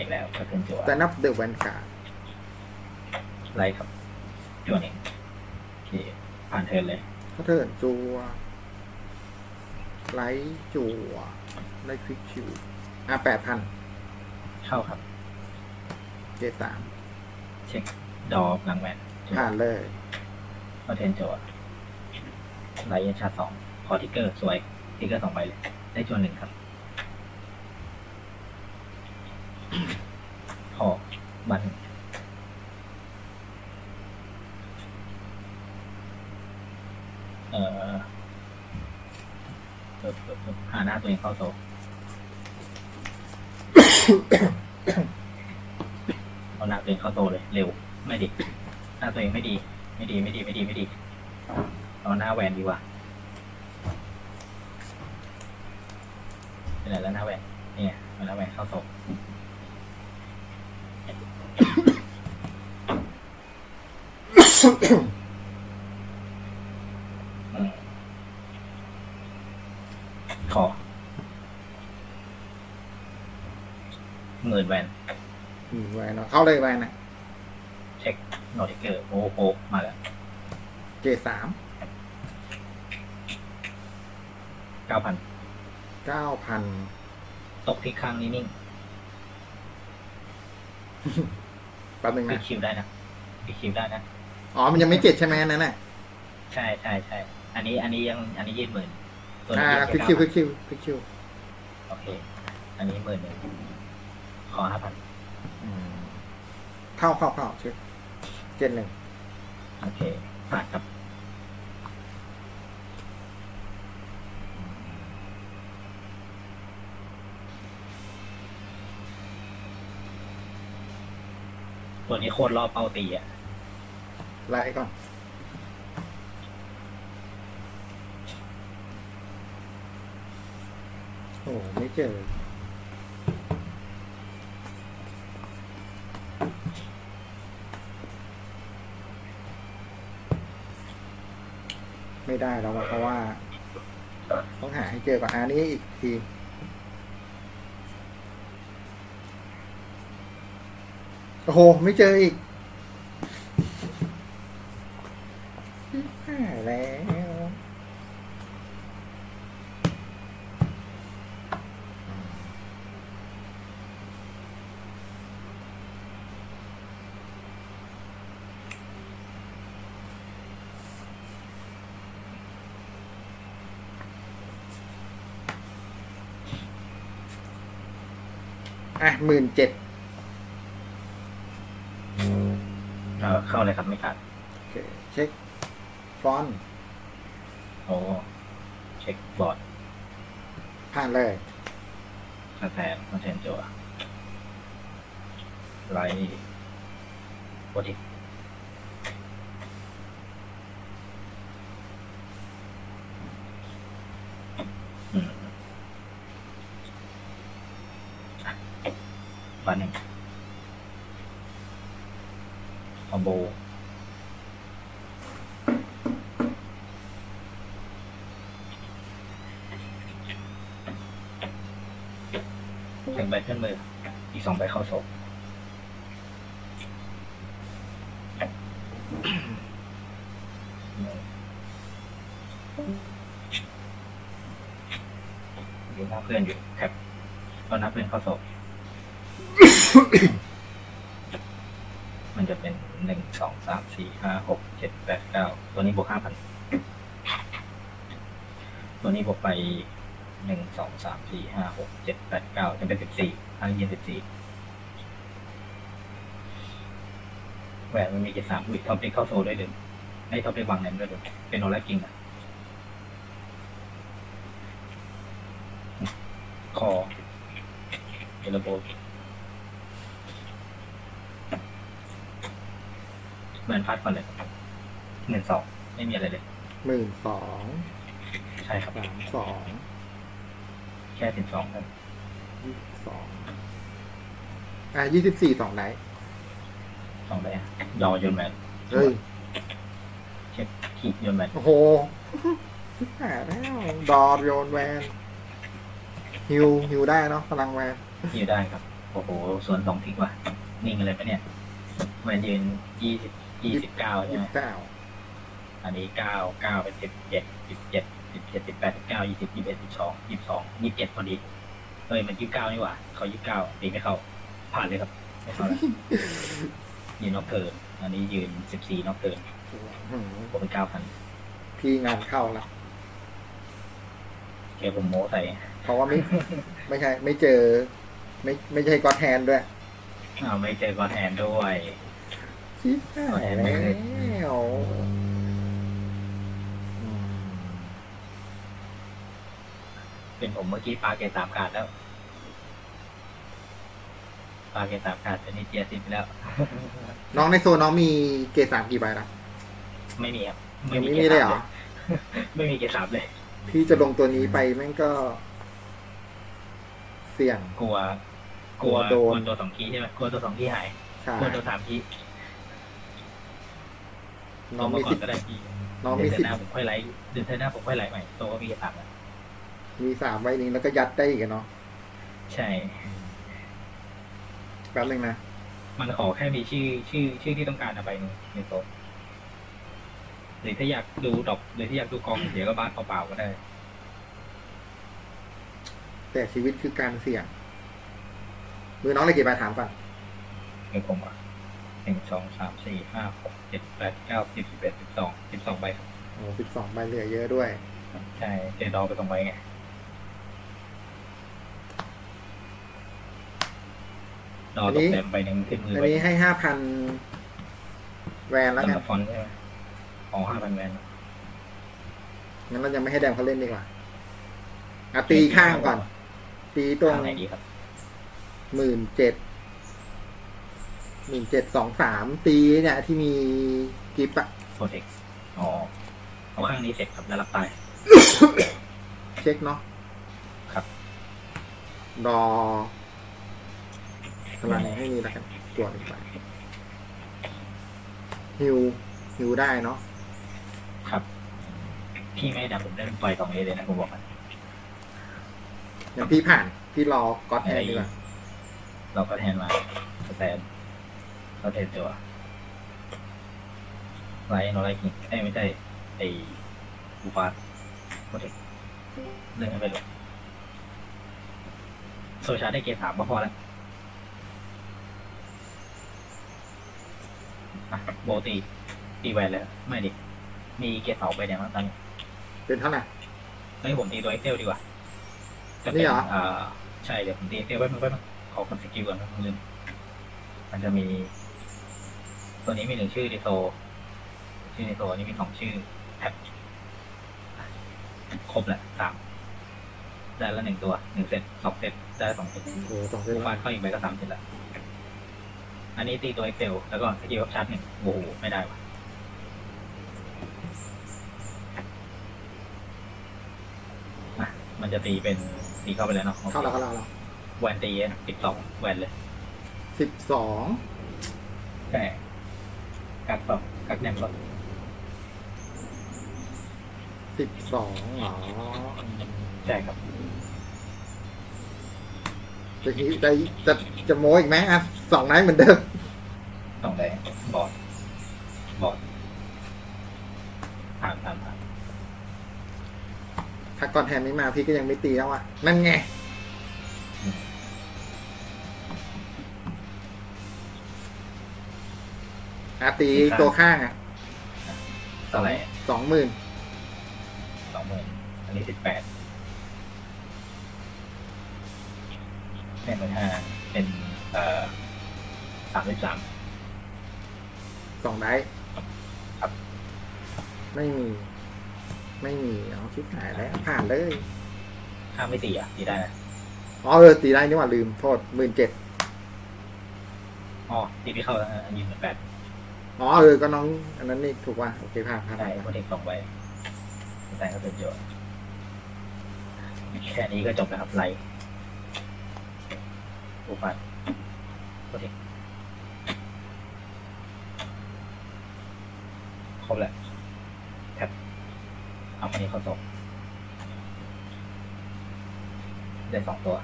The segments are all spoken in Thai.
อีกแล้วก็เป็นจั่วแต่นับเดอะแวนการ์ดไลท์ครับจั่วหนึ่งโอเคผ่านเทิร์นเลยเขาเทิร์นจัวไลท์จัวไลท์ควิกคิวอะแปดพันเข้าครับเจสามเช็คดอหลังแหวนผ่านเลยก็เทนจั่วไลท์ชาร์จสองพอทิกเกอร์สวยทิกเกอร์สองใบเลยได้จั่วหนึ่งครับ พอบันเอ่อเอ่อเอ่อเอ่อหาหน้าตัว เองเข้าโซเอาหน้าตัวเองเข้าโซเลย เร็ว ไม่ดี หน้าตัวเองไม่ดี ไม่ดี ไม่ดี ไม่ดี ไม่ดี เอาหน้าแหวนดีกว่าเป็นไหนแล้วหน้าแหวนเนี่ยเอาหน้าแหวนเข้าโซ อืมขอหมื่นแวน อืมแวน เนาะเข้าเลยแวนนะเช็คโนติเกอร์โอ้โหมาแล้วเจสามเก้าพันเก้าพันตกที่ข้างนี้นิ่งแป๊บนึงปินะดคิวได้นะปิดคิวได้นะอ๋อ มันยังไม่เจ็ดใช่ไหมอันนั่นน่ะใช่ใช่ใช่อันนี้อันนี้ยังอันนี้ยืดหมื่นส่วนอ่านี้ควิกแค่คิวควิ9,000กคิวควิกคิว โอเค อันนี้หมื่นหนึ่งขอห้าพัน เข้าเข้าเข้าเช็คเจ็ดหนึ่งโอเคผ่านครับ ตัวนี้โคตรรอบเป้าตีอะ ไล่ก่อน โอ้ไม่เจอ ได้แล้วเพราะว่า ต้องหาให้เจอก่อนอันนี้อีกทีโอ้โห ไม่เจออีกหายแล้ว อะ หมื่นเจ็ดเออเข้าเลยครับไม่ขาดโอเคเช็คฟอนต์โอ้เช็คบอร์ดผ่านเลยสแตนคอนเทนจัวไลท์โปรติอืมอะบันหนึ่งคอมโบ หนึ่งใบ ขึ้นมือ อีกสองใบเข้าศพดูหน้าเพื่อนอยู่ครับตอนน้าเพื่อนเข้าศพ มันจะเป็นหนึ่งสองสามสี่ห้าหกเจ็ดแปดเก้าตัวนี้บวกห้าพันตัวนี้บวกไป หนึ่งสองสามสี่ห้าหกเจ็ดแปดเก้าจะเป็นสิบสี่ห้ายี่สิบสี่แหวนมันมีกี่สามวิท็อปเด็กเข้าโซลด้วยหรือในท็อปเด็กวางแนนด้วยหรือเป็นโนแลกกิ้งอะคอเอลโบเหมือนพัดก่อนเลยหนึ่งสองไม่มีอะไรเลยหมื่นสองใช่ครับสามสอง แค่สิบสองครับยี่สิบสองอะยี่สิบสี่สองไหนสองไปอะยอโยนแมนเฮ้ยเช็คขีดโยนแมนโอ้โหชิบหายแล้วดอร์โยนแวนฮิวฮิวได้เนาะพลังแวนฮิวได้ครับโออ้โห ส่วนสองทิกว่ะ นิ่งเลยปะเนี่ยมายืนยี่สิบยี่สิบเก้าใช่ยี่ไหมสิบเก้าอันนี้เก้าเก้าเป็นสิบเจ็ดสิบเจ็ด สิบเจ็ดสิบแปดสิบเก้ายี่สิบยี่สิบเอ็ดสิบสองยี่สิบสองยี่สิบเจ็ดพอดีเฮ้ยมันยี่สิบเก้านี่หว่า เขายี่สิบเก้าตีไม่เข้า ผ่านเลยครับไม่เข้าแล้วยืนนอกเทิร์นอันนี้ยืนสิบสี่นอกเทิร์นอื้อหือผมไปเก้าพันพี่งานเข้าละเกผมโม้ใส่เพราะว่าไม่ ไม่ใช่ ไม่เจอ ไม่ไม่ใช่ก็อตแทนด้วยอ้าวไม่เจอก็แทนด้วย ชิบหายแล้ว เป็นผมเมื่อกี้ปาเกตสามการดแล้วปาเกตสามการดจะนี่เจียสิบไปแล้ว น้องในโซนน้องมีเกรดสามกี่ใบละไม่มีครับยังไม่มีเลยเหรอ ไม่มีเกตสามเลย พี่จะลงตัวนี้ไปแม่งก็ เสี่ยง กลัว กลัวโดกนลัวตัวสองคีย์ใช่ไหมกลัวตัวสองคีย์หายใช่กลัวตัวสามคีย์น้องตัวมีมาก่อสินทธิ์ ก็ได้พี่น้องมีเดือนสิทหน้าธิ์ ผมค่อยไลฟ์เดือนหน้าผมค่อยไลฟ์ใหม่ตัวก็มีเกตสามแล้ว มีสามใบนี้แล้วก็ยัดได้อีกอะเนาะใช่ แป๊บนึงนะ มันขอแค่มีชื่อชื่อชื่อที่ต้องการเอาไปหนึ่งในโต๊ะหรือถ้าอยากดูดอกหรือถ้าอยากดูกองเดี๋ยวก็บ้านเปล่าๆก็ได้ แต่ชีวิตคือการเสี่ยง มือน้องเลยกี่ใบถามก่อนในผมอะหนึ่งสองสามสี่ห้าหกเจ็ดแปดเก้าสิบสิบเอ็ดสิบสองสิบสองใบครับโอ้สิบสองใบเหลือเยอะด้วย ใช่เจดอไปตรงไว้ไง ดอตกเต็มใบหนึ่งขึ้นมืออันไปนี้ให้ห้าพันแวนแล้วตั้งกันแต่ฟอนต์ใช่ไหมอ๋อห้าพันแวน งั้นเราจะไม่ให้แดมเขาเล่นดีกว่าอะตีข้างก่อน ตีตรงข้างไหนดีครับหมื่นเจ็ดหมื่นเจ็ดสองสามตีเนี่ยที่มีกิฟต์อะโปรเทคอ๋อเอาข้างนี้เสร็จครับแล้วรับตายเช็คเนาะครับ รอ พลังให้นี่แล้วกันตัวหนึ่งไปฮิวฮิวได้เนาะครับ พี่ไม่ให้ดับผมเล่นปล่อยสองเอเลยนะผมบอกมันอย่างพี่ผ่าน พี่รอก๊อตแทนดีกว่าเราก็แทนมาสแตนเราเทนตัวไลท์โนไลท์กิงเอ้ยไม่ใช่ไอ้บูฟาสโปรเทคเรื่องให้ไปเลยโซชาร์จได้เกรดสามก็พอแล้ว อะโบตี ตีแวนเลยไม่ดิ มีเกรดสองไปเนี่ยมั้งตอนนี้เป็นเท่าไหร่ เฮ้ยผมตีตัวเอ็กเซลดีกว่าจะนี่เป็นเหรอ อ่าใช่เดี๋ยวผมตีเอ็กเซลไว้มันไว้มันขอกดสกิลก่อนนะลืมมันจะมี ตัวนี้มีหนึ่งชื่อดิโซ ชื่อดิโซอันนี้มีสองชื่อแท็บครบแหละสามได้แล้วหนึ่งตัวหนึ่งเซตสองเซตได้สองเซตโอ้โหสองเส้นฟาดเข้าอีกใบก็สามเซตแล้ว อันนี้ตีตัวเอ็กเซลแล้วก็สกิลชาร์จหนึ่งโอ้โหไม่ได้ว่ะอะมันจะตีเป็นตีเข้าไปแล้วเนาะเข้าแล้วเข้าแล้วแวนตีสิบสองแวนเลยสิบสองใช่กัดแบบกัดแนมแบบสิบสองเหรอใช่ครับ จะฮิวจะจะจะโม้อีกไหมอะสองไนท์เหมือนเดิมต้องได้ บอดบอดผ่านผ่านผ่านถ้าก่อนแทนไม่มาพี่ก็ยังไม่ตีแล้วอะ นั่นไง อาตีตัวข้างอะเท่าไหร่สองหมื่นสองหมื่นอันนี้สิบแปดแปดหมื่นห้าเป็น เอ่อสามสิบสาม สองไดท์ครับไม่มี ไม่มีเอาชิบหายแล้วผ่านเลยถ้าไม่ตีอะตีได้นะอ๋อเออตีได้นี่หว่าลืมโทษหมื่นเจ็ดอ๋อตีไม่เข้าแล้วนะอันนี้หมื่นแปดอ๋อเออก็น้อง อันนั้นนี่ถูกว่าโอเคผ่านผ่านได้ผ่านโปรเทคสองใบแต่ก็เป็นประโยชน์แค่นี้ก็จบแล้วครับไลท์อุปัตโปรเทค ครบแล้วแท็บเอาคนนี้เข้าส่งได้สองตัว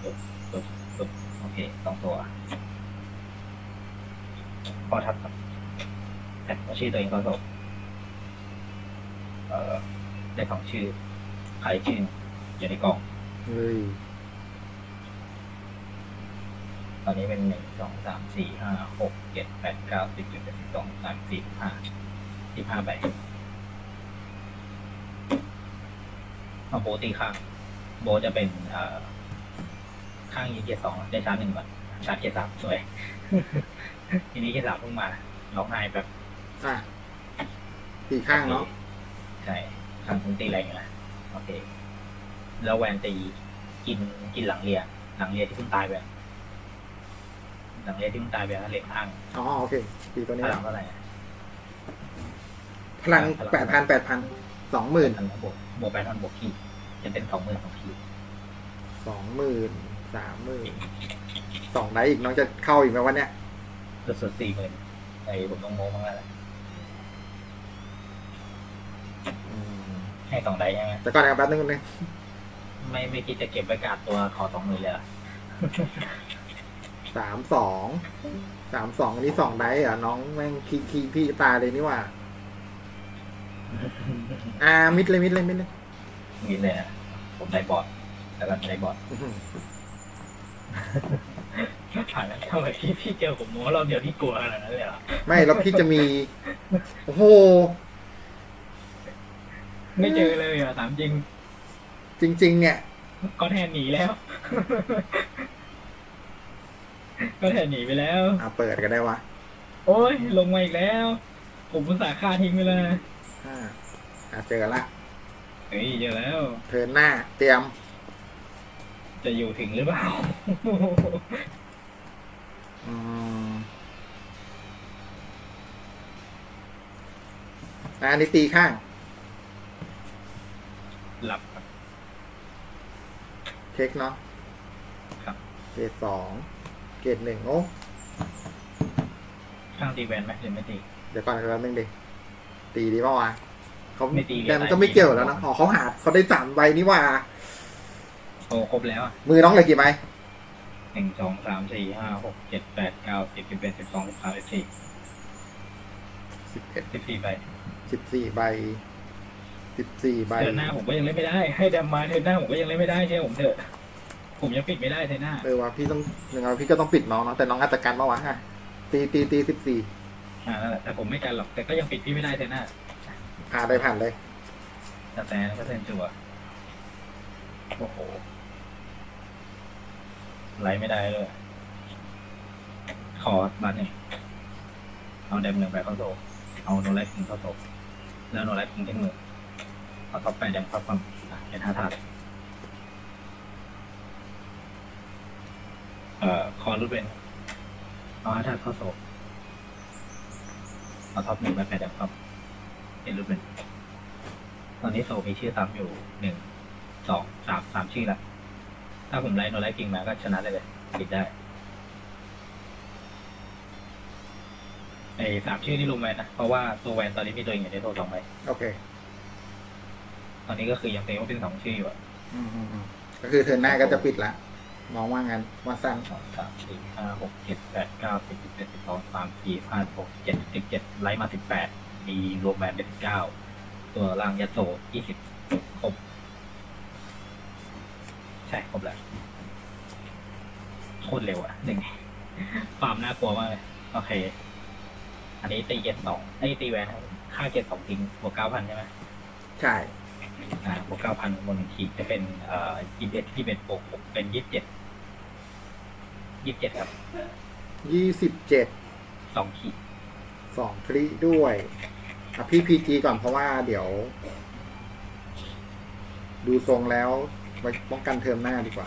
โอเคปึ๊บปึ๊บปึ๊บโอเคสองตัวพอทับครับแต่ว่าชื่อตัวเองก็สบเอ่อได้สองชื่อใครชื่ออยู่ในกล่องเฮ้ย ตอนนี้เป็นหนึ่งสองสามสี่ห้าหกเจ็ดแปดเก้าสิบสิบเอ็ดสิบสองสามสี่สิบห้าสิบห้าใบเอาโบตีข้าง โบจะเป็นเอ่อข้างยิงเกียร์สองได้ชาร์จหนึ่งก่อนชาร์จเกียร์สามสวย ทีนี้เกียร์สามเพิ่งมาร้องไห้แบบอะตีข้างเนาะใช่ข้างถึงตีแรงอยู่นะโอเค แล้วแวนตีกินกินหลังเรีย หลังเรียที่เพิ่งตายไปอะ หลังเรียที่เพิ่งตายไปอะเหล็กข้างอ๋อโอเคตีตัวพนี้ลังเท่าไหร่อะพลังแปดพันแปดพันสองหมื่นพันบวกบวกแปดพันบวกขีดจะเป็นสองหมื่นสองขีดสองหมื่นสามหมื่นสองได้อีกน้องจะเข้าอีกไหมวันเนี้ยสุดๆสี่หมื่นไอ้ผมต้องโม้มากแล้วแหละอืมให้สองได้ใช่ไหมแต่ก่อนนะครับแป๊บนึงนึงไม่ไม่คิดจะเก็บไว้กาดตัวขอสองหมื่นเลยเหรอ สามสองสามสองอันนี้สองได้เหรอน้องแม่งคีคีพี่ตายเลยนี่หว่า อ่ามิดเลยมิดเลยมิดเลยมีเลยนะผมได้บอร์ดแล้วก็ได้บอร์ดอื้อหือผ่านแล้วทำไมพี่พี่เจอผมโม้เราเดียวพี่กลัวขนาดนั้นเลยเหรอไม่แล้วพี่จะมี โอ้โห ไม่เจอเลยเหรอถามจริงจริง ๆ เนี่ย ก็แทนหนีแล้ว ก็แทนหนีไปแล้ว อ่าเปิดกันได้วะโอ้ย ลงมาอีกแล้ว ผมอุตส่าห์ฆ่าทิ้งไปแล้วนะอ่าอ่าเจอละเฮ้ยเจอแล้ว เทิร์นหน้าเตรียมจะอยู่ถึงหรือเปล่า อืมอ่าอันนี้ตีข้าง หลับครับ เช็คเนาะครับ เกรดสอง เกรดหนึ่งโอ้ข้างตีแวนไหมหรือไม่ตี เดี๋ยวก่อนแป๊บนึงดิตีดีป่าวะเขาไม่ตีเลยแต่มันก็ไม่เกี่ยวแล้วนะอ๋อเขาหาเขาได้สามใบนี่หว่า โอ้ครบแล้วอะมือน้องเหลยกี่ใบหนึ่งสองสามสี่ห้าหกเจ็ดแปดเก้าสิบสิบเอ็ดสิบสองสิบสามสิบสี่สิบเอ็ดสิบสี่ใบสิบสี่ใบสิบสี่ใบเทิร์นหน้าผมก็ยังเล่นไม่ได้ ให้ดำมาเทิร์นหน้าผมก็ยังเล่นไม่ได้ใช่อผมเถอะ ผมยังปิดไม่ได้เทิร์นหน้าเออว่าพี่ต้องยังไงพี่ก็ต้องปิดน้องเนาะแต่น้องอาจจะกันปะวะอะตีตีตีสิบสี่อ่านั่นแหละแต่ผมไม่กันหรอกแต่ก็ยังปิดพี่ไม่ได้เทิร์นหน้าผ่านเลยผ่านเลยแต่แต่ก็เทิร์นจั่วโอ้โหไล่ไม่ได้เลยขอบัตรหนึ่งเอาเดมหนึ่งไปเข้าโซเอาโนไลท์คิงเข้าโซแล้วโนไลท์คิงทิ้งมือเอาท็อปไปเดมเข้าความอะเป็นท่าทาส เอ่อคอรูดเป็นเอาท่าทาสเข้าโซเอาท็อปหนึ่งไปแปดเดมครับเป็นรูดเป็นตอนนี้โซมีชื่อซ้ำอยู่หนึ่งสองสามสามชื่อละถ้าผมไล่โนไลท์คิงมาก็ชนะเลยเลยปิดได้ไอ้สามชื่อที่ลงแวนนะเพราะว่าตัวแวนตอนนี้มีตัวเองอยู่ในโทรสองใบโอเค ตอนนี้ก็คือยังเป็นว่าเป็นสองชื่ออยู่อะอืมอืมอืมก็คือเทิร์นหน้าก็จะปิดละ น้องว่างั้นว่าสั้นสองสามสี่ห้าหกเจ็ดแปดเก้าสิบสิบเอ็ดสิบสองสามสี่ห้าหกเจ็ดสิบเจ็ดไล่มาสิบแปดมีรวมแวนเป็นเก้าตัวล่างยัดโซยี่สิบครบใช่ครบแล้วโคตรเร็วอะหนึ่งความน่ากลัวมากเลยโอเค อันนี้ตีเกตสองไอ้ยตีแวนครับค่าเกตสองทิ้งบวกเก้าพันใช่ไหมใช่อ่าบวกเก้าพันบนขีดจะเป็นเอ่อยี่สิบเอ็ดยี่สิบเอ็ดบวกหกเป็นยี่สิบเจ็ด ยี่สิบเจ็ดครับยี่สิบเจ็ดสองขีดสองคลิด้วยอะพี่พีจีก่อนเพราะว่าเดี๋ยว ดูทรงแล้วไว้ป้องกันเทอมหน้าดีกว่า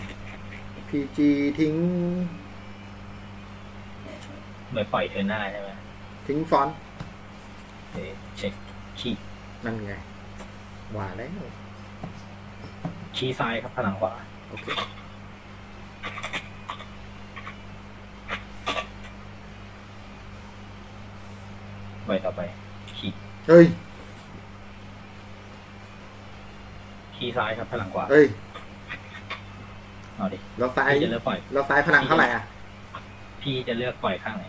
พีจีทิ้ง เหมือนปล่อยเธอหน้าใช่ไหมทิ้งฟอนต์เดี๋ยวเช็คขีดนั่นไงว่าแล้ว ขีซ้ายครับพลังขวา โอเค ใบต่อไป ขีดเฮ้ยขีซ้ายครับพลังขวาเฮ้ย เอาดิแล้วซ้าย พี่จะเลือกปล่อยแล้วซ้ายพลังเท่าไหร่อะ พี่จะเลือกปล่อยข้างไหน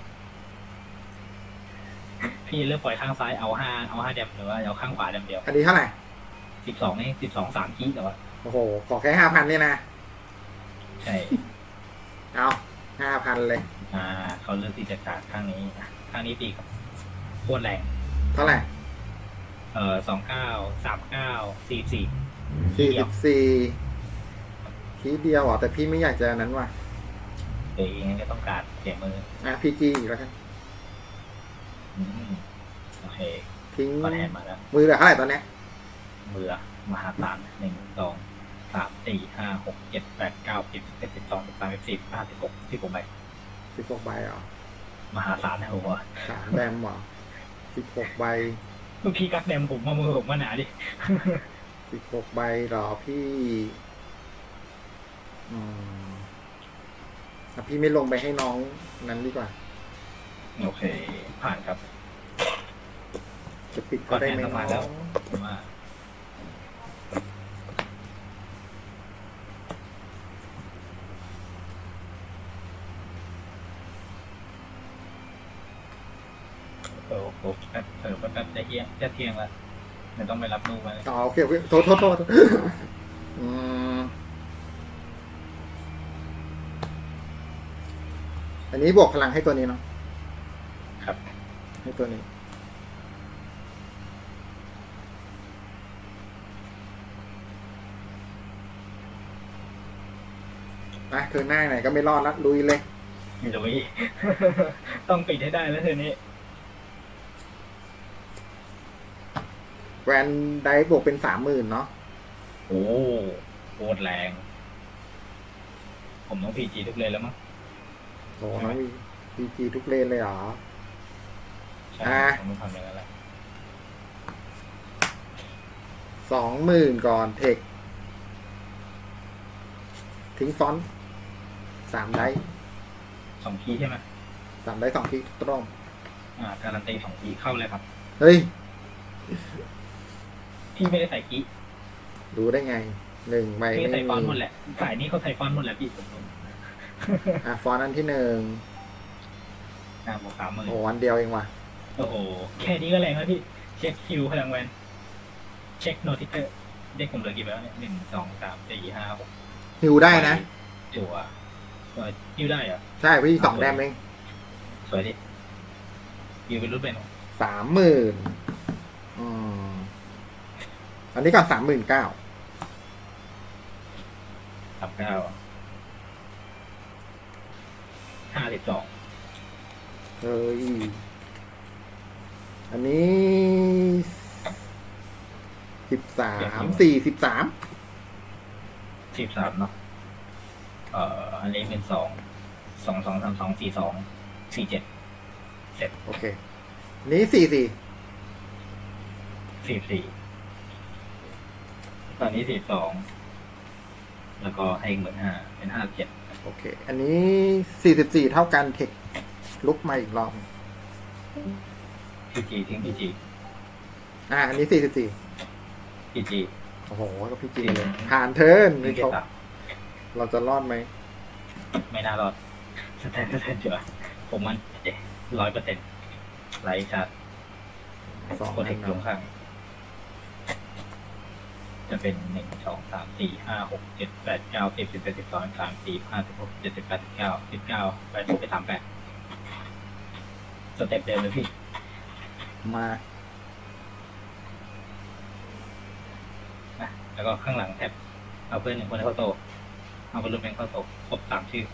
พี่เลือกปล่อยข้างซ้ายเอาห้าเอาห้าเดมหรือว่าเอาข้างขวาเดมเดียวอันนี้เท่าไหร่ สิบสองนี่สิบสองสามคีแต่ว่าโอ้โห ขอแค่ห้าพันเนี่ยนะ ใช่เอาห้าพันเลย อ่าเขาเลือกที่จะการข้างนี้อะข้างนี้ปีกโคตรแรง เท่าไหร่ เอ่อสองเก้าสามเก้าสี่สี่สี่สิบสี่ทีเดียวอะแต่พี่ไม่อยากจะนั้นว่ะเดี๋ยวยังไงก็ต้องการเสียมืออะพีจีอีกแล้วกันอืมโอเคทิ้งก็แทนมาแล้ว มือเหลือเท่าไหร่ตอนเนี้ยมือมหาศาลหนึ่งสองสามสี่ห้าหกเจ็ดแปดเก้าสิบสิบเอ็ดสิบสองสิบสามสิบสี่สิบห้าสิบหกสิบหกใบสิบหกใบเหรอมหาศาลนะผมว่าสามแดมเหรอสิบหกใบ พี่กักแดมผมมามือผมมาหนาดิ สิบหกใบเหรอพี่อืมอะพี่ไม่ลงไปให้น้องนั้นดีกว่า โอเค ผ่านครับ จะปิดก็ได้ไหมก็แทนเข้ามาน้แล้อวงผมว่าเออโอ้แป๊บเออแป๊บแป๊บจะเที่ยงจะเที่ยงแล้วไม่ต้องไปรับลูกมาเลยอ๋อโอเคโอเคโทษโทษโทษอืมอันนี้บวกพลังให้ตัวนี้เนาะครับ ให้ตัวนี้อะเธอหน้าไหนก็ไม่รอดละลุยเลยไม่รู้อีกต้องปิดให้ได้แล้วเธอนี้ แวนได้บวกเป็นสามหมื่นเนาะโอ้โคตรแรง ผมต้องพีจีทุกเลยแล้วมั้งโหน้องพีจีทุกเลนเลยเหรอ ใช่อะ ผมต้องทำอย่างนั้นแหละสองหมื่นก่อนเทค ทิ้งฟอนต์สามได้สองทีใช่ไหมสามได้สองทีตรง อ่าการันตีสองทีเข้าเลยครับ เฮ้ย พี่ไม่ได้ใส่กีรู้ได้ไงหนึ่งใบพี่ไม่ใส่ฟอนต์หมมีดแหละสายนี้เขาใส่ฟอนต์หมดแหละพี่ผมรู้อะฟอนต์อันที่หนึ่งอ่าบวกสามหมื่นโอ้วันเดียวเองว่ะโอ้โห แค่นี้ก็แรงแล้วพี่ เช็คคิวพลังแวน เช็คโนติเตอร์เด็กผมเหลือกี่ใบแล้วเนี่ยหนึ่งสองสามสี่ห้าหกฮิวได้นะ จั่วเออคิวได้เหรอ ใช่พี่สองแดมเองสวยดิคิวเป็นรุ่นเป็นสามหมื่นอืม อันนี้ก่อนสามหมื่นเก้าสามเก้าห้าสิบสองเฮ้ยอันนี้สิบสามสี่สิบสามสิบสามเนาะเอ่ออันนี้เป็นสองสองสองสามสองสี่สองสี่เจ็ดเสร็จโอเค นี้สี่สี่สี่สี่ ตอนนี้สี่สองแล้วก็ให้เหมือนห้าเป็นห้าเจ็ดโอเค อันนี้สี่สิบสี่เท่ากันเทคลุกมาอีกรอบพีจีทิ้งพีจีอ่าอันนี้สี่สิบสี่พีจี โอ้โห ก็พี่จีเลย ผ่านเทิร์นไม่นี่เก็เขาบตับเราจะรอดไหม ไม่น่ารอดสแตนเปอร์เซ็นต์เจอผมมันร้อยเปอร์เซ็นต์ไลท์ชาร์สองโปรเทคแน่ลนองนข้าง จะเป็นหนึ่งสองสามสี่ห้าหกเจ็ดแปดเก้าสิบสิบเอ็ดสิบสองสามสี่ห้าสิบหกเจ็ดสิบแปดสิบเก้าสิบเก้าแปดสิบไปสามแปดสเต็ปเดิมเลยพี่ มาแล้วก็ข้างหลังแท็บเอาเพื่อนหนึ่งคนเข้าโตเอาเพื่อนรุ่นเป็นเข้าโตครบสามชื่อ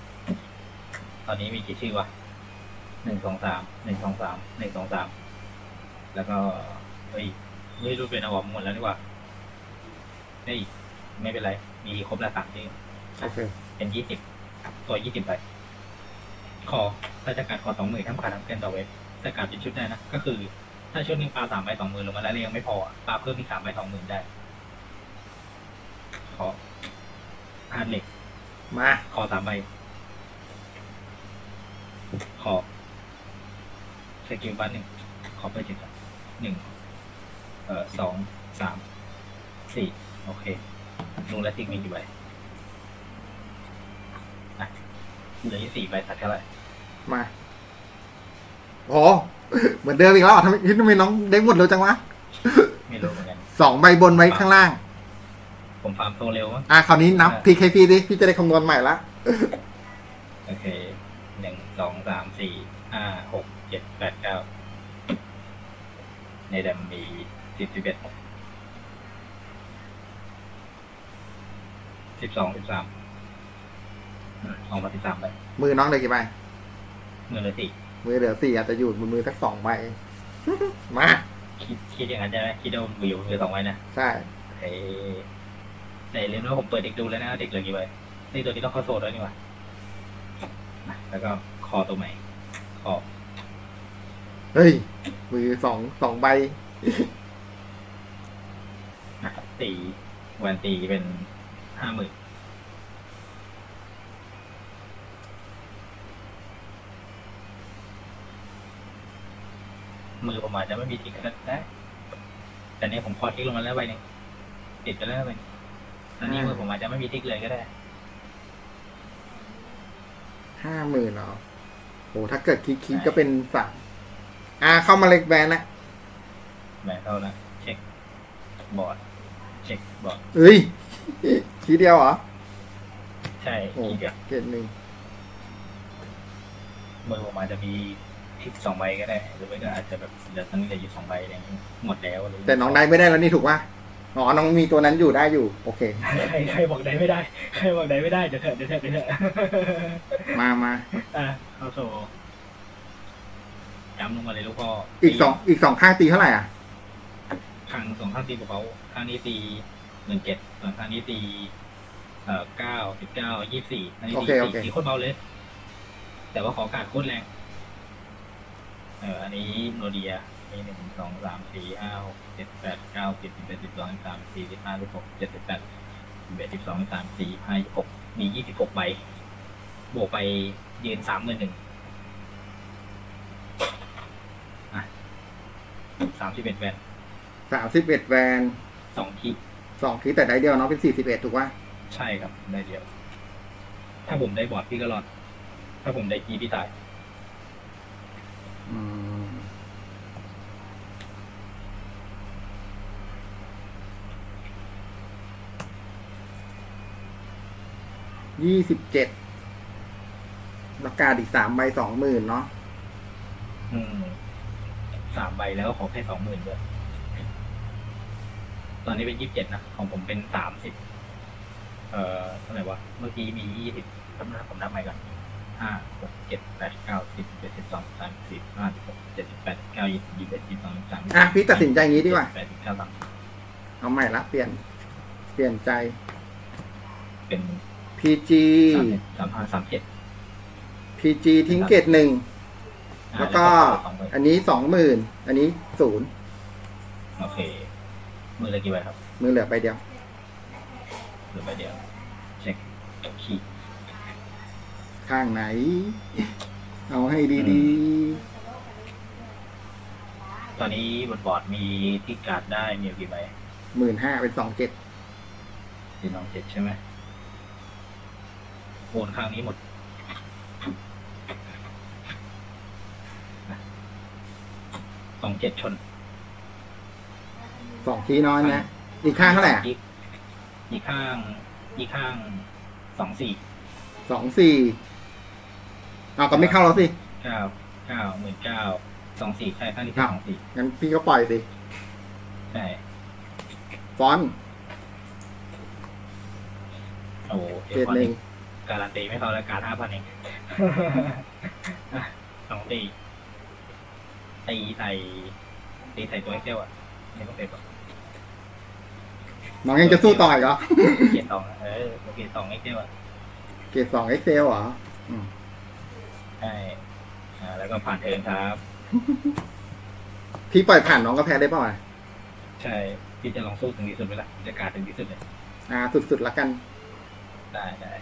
ตอนนี้มีกี่ชื่อวะหนึ่งสองสามหนึ่งสองสามหนึ่งสองสามแล้วก็เฮ้ยเฮ้ยรุ่นเป็นอาออกหมดแล้วดีกว่า เฮ้ยไม่เป็นไร มีครบแล้วสามชื่อโอเคเป็นยี่สิบตัวยี่สิบใบคอถ้าจะการคอสองหมื่นทำขาดทั้งเส้นต่อเว็บจะการเป็นชุดได้นะ ก็คือ ถ้าชุดหนึงปลาสามใบสองหมื่นลงมาแล้วยังไม่พออะปลาเพิ่มอีกสามใบสองหมื่นได้ขอฮาร์ดเหล็กมาขอสามใบขอสกิลบัตหนึ่งขอไปจิตหนึ่งเอ่อสองสามสี่ โอเคลุงและทิกมีกี่ใบนะเหลืออยู่สี่ใบตัดเท่าไหร่มาโอ้เหมือนเดิมอีกแล้วเหรอทำไมทำไมน้องเด้งหมดเร็วจังวะไม่รู้เหมือนกัน สองใบบนไว้ข้างล่าง ผมฟาร์มโซเร็วมั้งอะคราวนี้นับ PKP ดิพี่จะได้คำนวณใหม่ละโอเคหนึ่งสองสามสี่ห้าหกเจ็ดแปดเก้าในแดมมีสิบสิบเอ็ด สิบสองสิบสามอืมออกมาสิบสามใบมือน้องเหลือกี่ใบเงินเลยสี่มือเหลือสี่อาจจะอยู่บนมือสักสองใบ มาคิดคิดอย่างนั้นใช่ไหมคิดว่าวิวคือสองใบนะใช่เอ้แต่ลืมว่าผมเปิดเด็กดูแล้วนะเด็กเหลือกี่ใบนี่ตัวนี้ต้องเข้าโซดด้วยนี่หว่าอะแล้วก็คอตัวใหม่คอเฮ้ย มือสองสองใบอะตีวันตีเป็น ห้าหมื่นมือผมอาจจะไม่มีทิกก็ได้แต่เนี่ยผมคอทิกลงมาแล้วใบหนึ่งติดไปแล้วใบหนึ่งตอนนี้อ่ามืมือผมอาจจะไม่มีทิกเลยก็ได้ห้าหมื่นเหรอโหถ้าเกิดคิดคิดก็เป็นสามอ่า เข้ามาเล็กแบนนะแหมเท่านะเช็คบอร์ดเช็คบอร์ดเอ้ย ทีเดียวเหรอใช่โอ้ทีเดียวเกตหนึ่งมือผมอาจจะมีทิกสองใบก็ได้หรือไม่ก็อาจจะแบบเหลือตอนนี้เหลืออยู่สองใบอะไรอย่างงี้หมดแล้วหรือแต่น้องได้ไม่ได้แล้วนี่ถูกป่ะอ๋อน้องมีตัวนั้นอยู่ได้อยู่ โอเค ใครใครบอกได้ไม่ได้ใครบอกได้ไม่ได้เดี๋ยวเถอะเดี๋ยวเถอะเดี๋ยวเถอะ มามาอะเข้าโซย้ำลงมาเลยลูกพ่ออีอีกสองอีกสองข้างตีเท่าไหร่อะข้างสองข้างตีกับเขาข้างนี้ตี หนึ่งเจ็ดส่วนข้างนี้ตีเอ่อเก้าสิบเก้ายี่สี่อันนี้โอตีเคโอตีเคตีโคตรเบาเลย แต่ว่าขอการโคตรแรง เอออันนี้โนเดียมีหนึ่งสองสามสี่ห้าหกเจ็ดแปดเก้าสิบสิบเอ็ดสิบสองสิบสามสิบสี่สิบห้าสิบหกเจ็ดสิบแปดสิบเอ็ดสิบสองสิบสามสิบสี่สิบห้าสิบหกมียี่สิบหกใบบวกไปยืนสามหมื่นหนึ่งอะสามสิบเอ็ดแวนสามสิบเอ็ดแวนสองที สองทีแต่ได้เดียวน้องเป็นสี่สิบเอ็ดถูกป่ะใช่ครับได้เดียว ถ้าผมได้บอร์ดพี่ก็รอด ถ้าผมได้กีพี่ตาย อืมยี่สิบเจ็ดราคาอีกสามใบสองหมื่นเนาะอืมสามใบแล้วขอแค่สองหมื่นด้วย ตอนนี้เป็นยี่สิบเจ็ดนะ ของผมเป็นสามสิบเอ่อเท่าไหร่วะ เมื่อกี้มียี่สิบทำนะผมนับใหม่ก่อนห้าหกเจ็ดแปดเก้าสิบเจ็ดสิบสองสามสิบห้าสิบหกเจ็ดสิบแปดเก้ายี่สิบยี่สิบเอ็ดยี่สิบสองยี่สิบสามอะพี่ตัดสินใจอย่างนี้ดีกว่า แปดสิบเก้าสามสิบเอาใหม่ละเปลี่ยน เปลี่ยนใจ เป็น PG สามสิบสามห้าสามเจ็ด PG ทิ้งเกตหนึ่ง แล้วก็ อันนี้สองหมื่น อันนี้ศูนย์ โอเค มือละกี่ใบครับมือเหลือใบเดียวหรือใบเดียว เช็คขีดข้างไหน เอาให้ดีตอนนี้บนบอร์ดมีที่การ์ดได้มีอยู่กี่ใบๆหมื่นห้าเป็นสองเจ็ดสี่น้องเจ็ดใช่ไหมโอนข้างนี้หมดสองเจ็ดชน สองทีน้อยนะอีกข้างเท่าไหร่อะอีกอีกข้างอีกข้างสองสี่สองสี่เอาก็ไม่เข้าแล้วสิ เก้าเก้าหมื่นเก้าสองสี่ใช่ข้างนี้คืออ้าวสองสี่งั้นพี่ก็ปล่อยสิใช่ฟอนต์โอ้โหเกตหนึ่งการันตีไม่เขาแล้วการห้าพันเองอะสองตีตีใส่ตีใส่ตัวเอ็กเซลอะนี่ก็เป็นแบบ น้องยังจะสู้ต่ออีกเหรอ เกียร์สองอะเออเกียร์สองเอ็กเซลอะเกรดสองเอ็กเซลเหรออืมใช่อ่าแล้วก็ผ่านเทิร์นครับ พี่ปล่อยผ่านน้องก็แพ้ได้เปล่าอะใช่พี่จะลองสู้ถึงที่สุดไหมล่ะจะการถึงที่สุดเลยอ่า สุดๆละกัน ได้ได้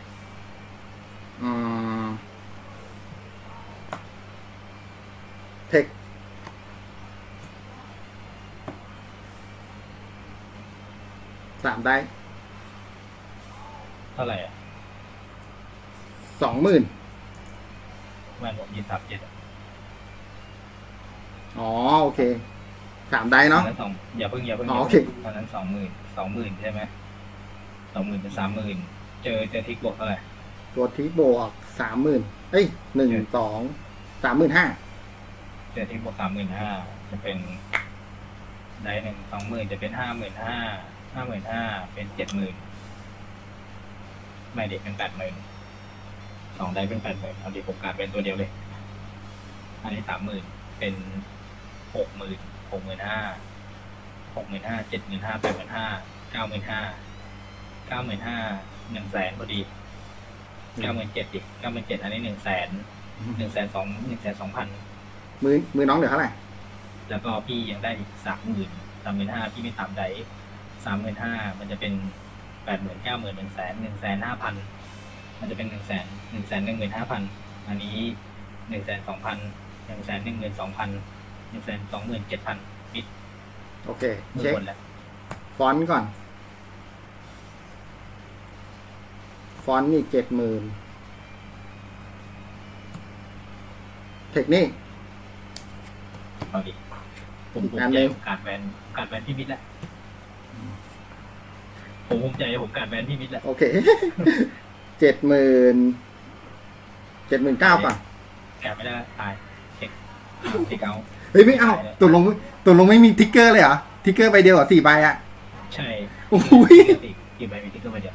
อืมเทค สามได้เท่าไหร่อะสองหมื่นแม่นผมยินสามเจ็ดอ๋อโอเคสามได้ตอเนาะ นนั้นสองอย่าเพิ่งอย่าเพิ่งอ๋อโอเค ตอนนั้นสองหมื่นสองหมื่นใช่ไหมสองหมื่นเป็นสามหมื่นเจอเจอทิกบวกเท่าไหร่ตัวที่บวกสามหมื่นเอ้ยหนึ่งสองสามหมื่นห้าเจอทิกบวกสามหมื่นห้าจะเป็นได้หนึ่งสองหมื่นจะเป็นห้าหมื่นห้า ห้าหมื่นห้าเป็นเจ็ดหมื่นไม่เด็กเป็นแปดหมื่นสองได้เป็นแปดหมื่นเอาดีผมการเป็นตัวเดียวเลย อันนี้สามหมื่นเป็นหกหมื่นหกหมื่นห้าหกหมื่นห้าเจ็ดหมื่นห้าแปดหมื่นห้าเก้าหมื่นห้าเก้าหมื่นห้าหนึ่งแสนพอดีเก้าหมื่นเจ็ดดิเก้าหมื่นเจ็ดอันนี้หนึ่งแสนหนึ่งแสนสองหนึ่งแสนสองพันมือมือน้องเหลือเท่าไหร่แล้วก็พี่ยังได้อีกสามหมื่นสามหมื่นห้าพี่ไม่ตามใด สามหมื่นห้ามันจะเป็นแปดหมื่นเก้าหมื่นหนึ่งแสนหนึ่งแสนห้าพันมันจะเป็นหนึ่งแสนหนึ่งแสนหนึ่งหมื่นห้าพันอันนี้หนึ่งแสนสองพันหนึ่งแสนหนึ่งหมื่นสองพันหนึ่งแสนสองหมื่นเจ็ดพันปิดโอเค มือเช็ค บนแล้วฟอนต์ก่อน ฟอนต์นี่เจ็ดหมื่นเทคนิคเอาดิผมอีกภูอันมิหใจนึ่งผมการแบนการแบนพี่มิดแล้ว ผมภูมิใจผมการแบนพี่มิดแล้วโอเค เจ็ดหมื่นเจ็ดหมื่นเก้าก่อนการไม่ได้ตายเช็คเช็คเอาเฮ้ยไม่เอาตกลงตกลงไม่มีทิกเกอร์เลยเหรอ ทิกเกอร์ใบเดียวเหรอสี่ใบอะใช่ โอ้ยกี่ใบมีติ๊กเกอร์ใบเดียว